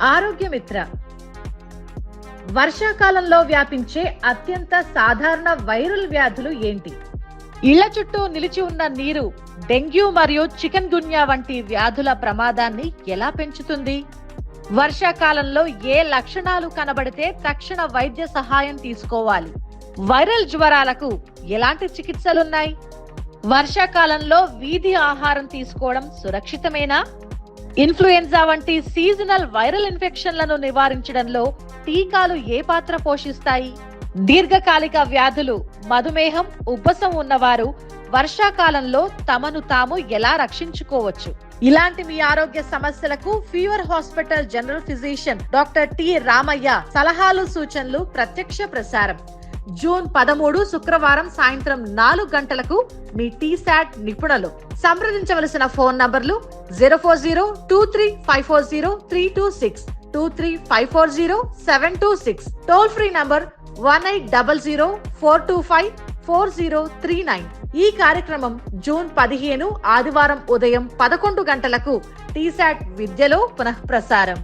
ఆరోగ్యమిత్ర. వర్షాకాలంలో వ్యాపించే అత్యంత సాధారణ వైరల్ వ్యాధులు ఏంటి? ఇళ్ళ చుట్టూ నిలిచి ఉన్న నీరు డెంగ్యూ మరియు చికెన్ గున్యా వంటి వ్యాధుల ప్రమాదాన్ని ఎలా పెంచుతుంది? వర్షాకాలంలో ఏ లక్షణాలు కనబడితే తక్షణ వైద్య సహాయం తీసుకోవాలి. వైరల్ జ్వరాలకు ఎలాంటి చికిత్సలున్నాయి? వర్షాకాలంలో వీధి ఆహారం తీసుకోవడం సురక్షితమేనా? ఇన్ఫ్లుయెన్జా వంటి సీజనల్ వైరల్ ఇన్ఫెక్షన్లను నివారించడంలో టీకాలు ఏ పాత్ర పోషిస్తాయి? దీర్ఘకాలిక వ్యాధులు మధుమేహం ఉబ్బసం ఉన్నవారు వర్షాకాలంలో తమను తాము ఎలా రక్షించుకోవచ్చు? ఇలాంటి మీ ఆరోగ్య సమస్యలకు fever hospital general physician doctor T Ramaiah సలహాలు సూచనలు ప్రత్యక్ష ప్రసారం. జూన్ పదమూడు శుక్రవారం సాయంత్రం నాలుగు గంటలకు మీ టీశాట్ నిపుణులు సంప్రదించవలసిన phone numbers zero four zero two three five four zero three two six two three five four zero seven two six. Toll free number one eight double zero four two five four zero three nine. ఈ కార్యక్రమం June పదిహేను ఆదివారం ఉదయం పదకొండు గంటలకు టీశాట్ విద్యలో పునఃప్రసారం.